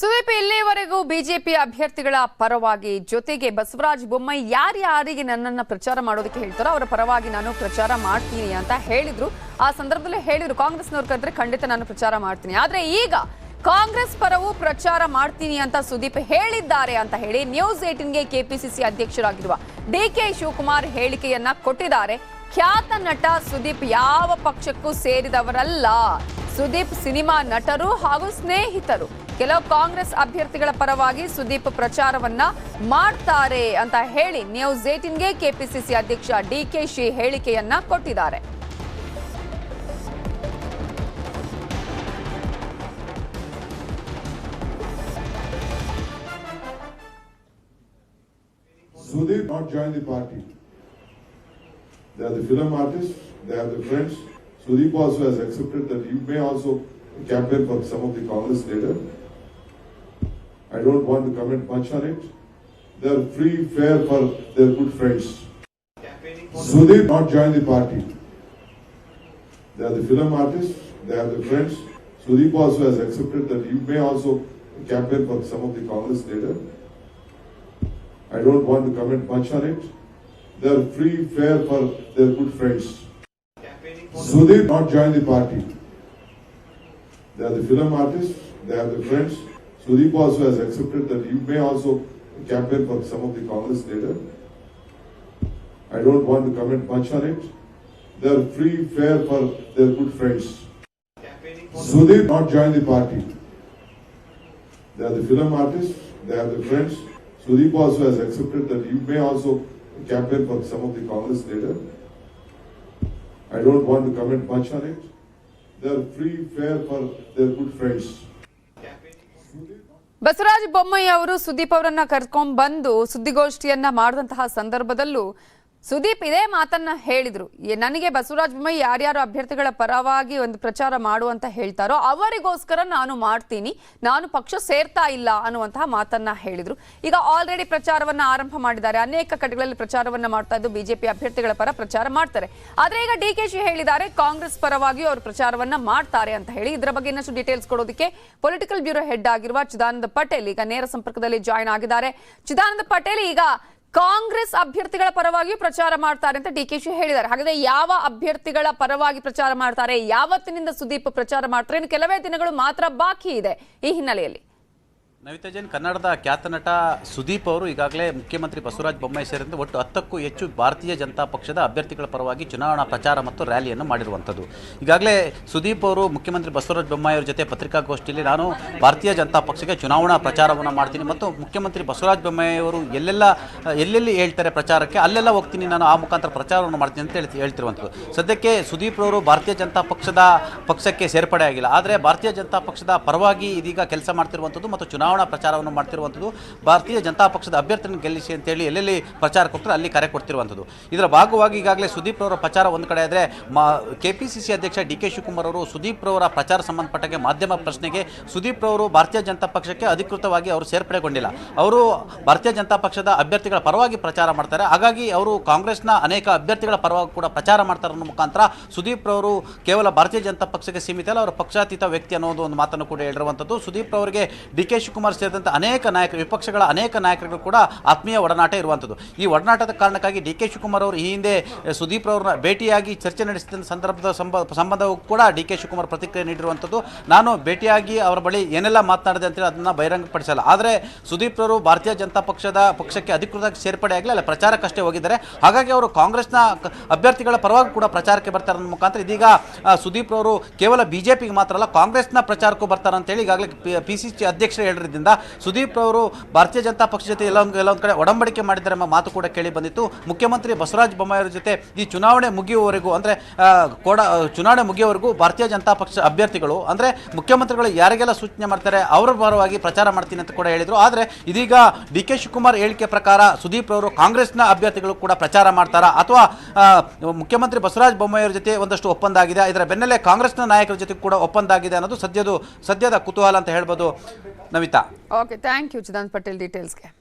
ಸುದೀಪ್, ಇಲ್ಲಿವರೆಗೂ ಬಿಜೆಪಿ ಅಭ್ಯರ್ಥಿಗಳ ಪರವಾಗಿ ಜೊತೆಗೆ ಬಸವರಾಜ ಬೊಮ್ಮಾಯಿ ಯಾರ್ಯಾರಿಗೆ ನನ್ನನ್ನು ಪ್ರಚಾರ ಮಾಡೋದಕ್ಕೆ ಹೇಳ್ತಾರೋ ಅವರ ಪರವಾಗಿ ನಾನು ಪ್ರಚಾರ ಮಾಡ್ತೀನಿ ಅಂತ ಹೇಳಿದ್ರು. ಆ ಸಂದರ್ಭದಲ್ಲಿ ಹೇಳಿದ್ರು, ಕಾಂಗ್ರೆಸ್ನವ್ರು ಕರೆದ್ರೆ ಖಂಡಿತ ನಾನು ಪ್ರಚಾರ ಮಾಡ್ತೀನಿ. ಆದರೆ ಈಗ ಕಾಂಗ್ರೆಸ್ ಪರವೂ ಪ್ರಚಾರ ಮಾಡ್ತೀನಿ ಅಂತ ಸುದೀಪ್ ಹೇಳಿದ್ದಾರೆ ಅಂತ ಹೇಳಿ ನ್ಯೂಸ್ ಏಟಿನ್ಗೆ ಕೆಪಿಸಿಸಿ ಅಧ್ಯಕ್ಷರಾಗಿರುವ ಡಿ ಕೆ ಶಿವಕುಮಾರ್ ಹೇಳಿಕೆಯನ್ನ ಕೊಟ್ಟಿದ್ದಾರೆ. ಖ್ಯಾತ ನಟ ಸುದೀಪ್ ಯಾವ ಪಕ್ಷಕ್ಕೂ ಸೇರಿದವರಲ್ಲ. ಸುದೀಪ್ ಸಿನಿಮಾ ನಟರು ಹಾಗೂ ಸ್ನೇಹಿತರು ಕೆಲವು ಕಾಂಗ್ರೆಸ್ ಅಭ್ಯರ್ಥಿಗಳ ಪರವಾಗಿ ಸುದೀಪ್ ಪ್ರಚಾರವನ್ನ ಮಾಡ್ತಾರೆ ಅಂತ ಹೇಳಿ ನ್ಯೂಸ್ ಏಟಿನ್ಗೆ ಕೆಪಿಸಿಸಿ ಅಧ್ಯಕ್ಷ ಡಿಕೆಶಿ ಹೇಳಿಕೆಯನ್ನ ಕೊಟ್ಟಿದ್ದಾರೆ Sudeep the party. They are the film artists, they are the friends. Sudeep also has accepted that you may also campaign for some of the Congress later. I don't want to comment much on it. They are free, fair for their good friends. Sudeep not join the party. They are the film artists, they are the friends. Sudeep also has accepted that you may also campaign for some of the Congress later. I don't want to comment much on it. They are free, fair for their good friends. Sudeep not join the party. They are the film artists, they are the friends. Sudeep also has accepted that you may also campaign for some of the Congress later. I don't want to comment much on it. They are free, fair for their good friends. Sudeep not join the party. They are the film artists, they are the friends. Sudeep also has accepted that you may also campaign for some of the Congress later. I don't want to comment much on it. They are free, fair for their good friends. Basavaraj Bommai ಅವರು ಸುದೀಪ್ ಅವರನ್ನ ಕರ್ಕೊಂಡ್ ಬಂದು ಸುದ್ದಿಗೋಷ್ಠಿಯನ್ನ ಮಾಡಿದಂತಹ ಸಂದರ್ಭದಲ್ಲೂ ಸುದೀಪ್ ಇದೇ ಮಾತನ್ನ ಹೇಳಿದ್ರು. ನನಗೆ ಬಸವರಾಜ ಬೊಮ್ಮಾಯಿ ಯಾರ್ಯಾರು ಅಭ್ಯರ್ಥಿಗಳ ಪರವಾಗಿ ಒಂದು ಪ್ರಚಾರ ಮಾಡುವಂತ ಹೇಳ್ತಾರೋ ಅವರಿಗೋಸ್ಕರ ನಾನು ಮಾಡ್ತೀನಿ. ನಾನು ಪಕ್ಷ ಸೇರ್ತಾ ಇಲ್ಲ ಅನ್ನುವಂತಹ ಮಾತನ್ನ ಹೇಳಿದ್ರು. ಈಗ ಆಲ್ರೆಡಿ ಪ್ರಚಾರವನ್ನ ಆರಂಭ ಮಾಡಿದ್ದಾರೆ. ಅನೇಕ ಕಡೆಗಳಲ್ಲಿ ಪ್ರಚಾರವನ್ನ ಮಾಡ್ತಾ ಇದ್ದು ಬಿಜೆಪಿ ಅಭ್ಯರ್ಥಿಗಳ ಪರ ಪ್ರಚಾರ ಮಾಡ್ತಾರೆ. ಆದ್ರೆ ಈಗ ಡಿ ಕೆ ಹೇಳಿದ್ದಾರೆ, ಕಾಂಗ್ರೆಸ್ ಪರವಾಗಿ ಅವರು ಪ್ರಚಾರವನ್ನ ಮಾಡ್ತಾರೆ ಅಂತ ಹೇಳಿ. ಇದರ ಬಗ್ಗೆ ಇನ್ನಷ್ಟು ಡೀಟೇಲ್ಸ್ ಕೊಡೋದಕ್ಕೆ ಪೊಲಿಟಿಕಲ್ ಬ್ಯೂರೋ ಹೆಡ್ ಆಗಿರುವ ಚಿದಾನಂದ ಪಟೇಲ್ ಈಗ ನೇರ ಸಂಪರ್ಕದಲ್ಲಿ ಜಾಯಿನ್ ಆಗಿದ್ದಾರೆ. ಚಿದಾನಂದ ಪಟೇಲ್ ಈಗ ಕಾಂಗ್ರೆಸ್ ಅಭ್ಯರ್ಥಿಗಳ ಪರವಾಗಿಯೂ ಪ್ರಚಾರ ಮಾಡ್ತಾರೆ ಅಂತ ಡಿ ಕೆ ಶಿ ಹೇಳಿದ್ದಾರೆ. ಹಾಗಾದ್ರೆ ಯಾವ ಅಭ್ಯರ್ಥಿಗಳ ಪರವಾಗಿ ಪ್ರಚಾರ ಮಾಡ್ತಾರೆ? ಯಾವತ್ತಿನಿಂದ ಸುದೀಪ್ ಪ್ರಚಾರ ಮಾಡ್ತಾರೆ? ಇನ್ನು ಕೆಲವೇ ದಿನಗಳು ಮಾತ್ರ ಬಾಕಿ ಇದೆ ಈ ಹಿನ್ನೆಲೆಯಲ್ಲಿ. ನವಿತಾ ಜೈನ್, ಕನ್ನಡದ ಖ್ಯಾತ ನಟ ಸುದೀಪ್ ಅವರು ಈಗಾಗಲೇ ಮುಖ್ಯಮಂತ್ರಿ ಬಸವರಾಜ ಬೊಮ್ಮಾಯಿ ಸೇರಿದಂತೆ ಒಟ್ಟು ಹತ್ತಕ್ಕೂ ಹೆಚ್ಚು ಭಾರತೀಯ ಜನತಾ ಪಕ್ಷದ ಅಭ್ಯರ್ಥಿಗಳ ಪರವಾಗಿ ಚುನಾವಣಾ ಪ್ರಚಾರ ಮತ್ತು ರ್ಯಾಲಿಯನ್ನು ಮಾಡಿರುವಂಥದ್ದು. ಈಗಾಗಲೇ ಸುದೀಪ್ ಅವರು ಮುಖ್ಯಮಂತ್ರಿ ಬಸವರಾಜ ಬೊಮ್ಮಾಯಿ ಅವರ ಜೊತೆ ಪತ್ರಿಕಾಗೋಷ್ಠಿಯಲ್ಲಿ ನಾನು ಭಾರತೀಯ ಜನತಾ ಪಕ್ಷಕ್ಕೆ ಚುನಾವಣಾ ಪ್ರಚಾರವನ್ನು ಮಾಡ್ತೀನಿ ಮತ್ತು ಮುಖ್ಯಮಂತ್ರಿ ಬಸವರಾಜ ಬೊಮ್ಮಾಯಿ ಅವರು ಎಲ್ಲೆಲ್ಲ, ಎಲ್ಲೆಲ್ಲಿ ಹೇಳ್ತಾರೆ ಪ್ರಚಾರಕ್ಕೆ ಅಲ್ಲೆಲ್ಲ ಹೋಗ್ತೀನಿ ನಾನು ಆ ಮುಖಾಂತರ ಪ್ರಚಾರವನ್ನು ಮಾಡ್ತೀನಿ ಅಂತ ಹೇಳ್ತಿ, ಹೇಳ್ತಿರುವಂಥದ್ದು. ಸದ್ಯಕ್ಕೆ ಸುದೀಪ್ ಅವರು ಭಾರತೀಯ ಜನತಾ ಪಕ್ಷದ ಪಕ್ಷಕ್ಕೆ ಸೇರ್ಪಡೆ ಆಗಿಲ್ಲ ಆದರೆ ಭಾರತೀಯ ಜನತಾ ಪಕ್ಷದ ಪರವಾಗಿ ಇದೀಗ ಕೆಲಸ ಮಾಡ್ತಿರುವಂಥದ್ದು ಮತ್ತು ಚುನಾವಣಾ ಪ್ರಚಾರವನ್ನು ಮಾಡ್ತಿರುವಂಥದ್ದು, ಭಾರತೀಯ ಜನತಾ ಪಕ್ಷದ ಅಭ್ಯರ್ಥಿಯನ್ನು ಗೆಲ್ಲಿಸಿ ಅಂತೇಳಿ ಎಲ್ಲೆಲ್ಲಿ ಪ್ರಚಾರ ಕೊಡ್ತಾರೆ ಅಲ್ಲಿ ಕರೆ ಕೊಡ್ತಿರುವಂಥದ್ದು. ಇದರ ಭಾಗವಾಗಿ ಈಗಾಗಲೇ ಸುದೀಪ್ ಅವರ ಪ್ರಚಾರ ಒಂದು ಕಡೆ ಆದರೆ, ಮಾ ಕೆ ಪಿ ಸಿ ಸಿ ಅಧ್ಯಕ್ಷ ಡಿ ಕೆ ಶಿವಕುಮಾರ್ ಅವರು ಸುದೀಪ್ ರವರ ಪ್ರಚಾರ ಸಂಬಂಧಪಟ್ಟಂಗೆ ಮಾಧ್ಯಮ ಪ್ರಶ್ನೆಗೆ ಸುದೀಪ್ ರವರು ಭಾರತೀಯ ಜನತಾ ಪಕ್ಷಕ್ಕೆ ಅಧಿಕೃತವಾಗಿ ಅವರು ಸೇರ್ಪಡೆಗೊಂಡಿಲ್ಲ. ಅವರು ಭಾರತೀಯ ಜನತಾ ಪಕ್ಷದ ಅಭ್ಯರ್ಥಿಗಳ ಪರವಾಗಿ ಪ್ರಚಾರ ಮಾಡ್ತಾರೆ. ಹಾಗಾಗಿ ಅವರು ಕಾಂಗ್ರೆಸ್ನ ಅನೇಕ ಅಭ್ಯರ್ಥಿಗಳ ಪರವಾಗಿ ಕೂಡ ಪ್ರಚಾರ ಮಾಡ್ತಾರೆ ಅನ್ನೋ ಮುಖಾಂತರ ಸುದೀಪ್ ರವರು ಕೇವಲ ಭಾರತೀಯ ಜನತಾ ಪಕ್ಷಕ್ಕೆ ಸೀಮಿತ ಅಲ್ಲ, ಅವರು ಪಕ್ಷಾತೀತ ವ್ಯಕ್ತಿ ಅನ್ನೋದು ಒಂದು ಮಾತನ್ನು ಕೂಡ ಹೇಳಿರುವಂಥದ್ದು. ಸುದೀಪ್ ಅವರಿಗೆ ಡಿ ಕೆ ಸೇರಿದಂತೆ ಅನೇಕ ನಾಯಕರು ವಿಪಕ್ಷಗಳ ಅನೇಕ ನಾಯಕರುಗಳು ಕೂಡ ಆತ್ಮೀಯ ಒಡನಾಟ ಇರುವಂಥದ್ದು. ಈ ಒಡನಾಟದ ಕಾರಣಕ್ಕಾಗಿ ಡಿ ಕೆ ಶಿವಕುಮಾರ್ ಅವರು ಈ ಹಿಂದೆ ಸುದೀಪ್ ಅವರನ್ನ ಭೇಟಿಯಾಗಿ ಚರ್ಚೆ ನಡೆಸಿದ ಸಂದರ್ಭದ ಸಂಬ, ಸಂಬಂಧವೂ ಕೂಡ ಡಿ ಕೆ ಶಿವಕುಮಾರ್ ಪ್ರತಿಕ್ರಿಯೆ ನೀಡಿರುವಂಥದ್ದು. ನಾನು ಭೇಟಿಯಾಗಿ ಅವರ ಬಳಿ ಏನೆಲ್ಲ ಮಾತನಾಡಿದೆ ಅಂತೇಳಿ ಅದನ್ನು ಬಹಿರಂಗಪಡಿಸಲ್ಲ. ಆದರೆ ಸುದೀಪ್ ಅವರು ಭಾರತೀಯ ಜನತಾ ಪಕ್ಷದ ಪಕ್ಷಕ್ಕೆ ಅಧಿಕೃತ ಸೇರ್ಪಡೆ ಆಗಲಿ ಅಲ್ಲ ಪ್ರಚಾರಕ್ಕಷ್ಟೇ ಹೋಗಿದ್ದಾರೆ. ಹಾಗಾಗಿ ಅವರು ಕಾಂಗ್ರೆಸ್ನ ಅಭ್ಯರ್ಥಿಗಳ ಪರವಾಗಿ ಕೂಡ ಪ್ರಚಾರಕ್ಕೆ ಬರ್ತಾರೆ ಅನ್ನೋ ಮುಖಾಂತರ ಇದೀಗ ಸುದೀಪ್ ಅವರು ಕೇವಲ ಬಿಜೆಪಿಗೆ ಮಾತ್ರ ಅಲ್ಲ, ಕಾಂಗ್ರೆಸ್ನ ಪ್ರಚಾರಕ್ಕೂ ಬರ್ತಾರೆ ಅಂತೇಳಿ ಈಗಾಗಲೇ ಪಿ ಸಿ ಅಧ್ಯಕ್ಷರು ಹೇಳಿದ್ರಿಂದ ಸುದೀಪ್ ಅವರು ಭಾರತೀಯ ಜನತಾ ಪಕ್ಷ ಜೊತೆ ಎಲ್ಲ ಎಲ್ಲೊಂದು ಕಡೆ ಒಡಂಬಡಿಕೆ ಮಾಡಿದ್ದಾರೆ ಎಂಬ ಮಾತು ಕೂಡ ಕೇಳಿ ಬಂದಿತ್ತು. ಮುಖ್ಯಮಂತ್ರಿ ಬಸವರಾಜ ಬೊಮ್ಮಾಯಿ ಅವರ ಜೊತೆ ಈ ಚುನಾವಣೆ ಮುಗಿಯುವವರೆಗೂ ಅಂದರೆ ಕೋಡ ಚುನಾವಣೆ ಮುಗಿಯುವವರೆಗೂ ಭಾರತೀಯ ಜನತಾ ಪಕ್ಷ ಅಭ್ಯರ್ಥಿಗಳು ಅಂದರೆ ಮುಖ್ಯಮಂತ್ರಿಗಳು ಯಾರಿಗೆಲ್ಲ ಸೂಚನೆ ಮಾಡ್ತಾರೆ ಅವರ ಪರವಾಗಿ ಪ್ರಚಾರ ಮಾಡ್ತೀನಿ ಅಂತ ಕೂಡ ಹೇಳಿದರು. ಆದರೆ ಇದೀಗ ಡಿ ಕೆ ಶಿವಕುಮಾರ್ ಹೇಳಿಕೆ ಪ್ರಕಾರ ಸುದೀಪ್ ಅವರು ಕಾಂಗ್ರೆಸ್ನ ಅಭ್ಯರ್ಥಿಗಳು ಕೂಡ ಪ್ರಚಾರ ಮಾಡ್ತಾರಾ? ಅಥವಾ ಮುಖ್ಯಮಂತ್ರಿ ಬಸವರಾಜ ಬೊಮ್ಮಾಯಿ ಅವರ ಜೊತೆ ಒಂದಷ್ಟು ಒಪ್ಪಂದ ಆಗಿದೆ, ಇದರ ಬೆನ್ನಲ್ಲೇ ಕಾಂಗ್ರೆಸ್ನ ನಾಯಕರ ಜೊತೆ ಕೂಡ ಒಪ್ಪಂದ ಆಗಿದೆ ಅನ್ನೋದು ಸದ್ಯದು ಸದ್ಯದ ಕುತೂಹಲ ಅಂತ ಹೇಳ್ಬೋದು ನವಿತಾ ओके थैंक यू चिदान पटेल डिटेल्स के।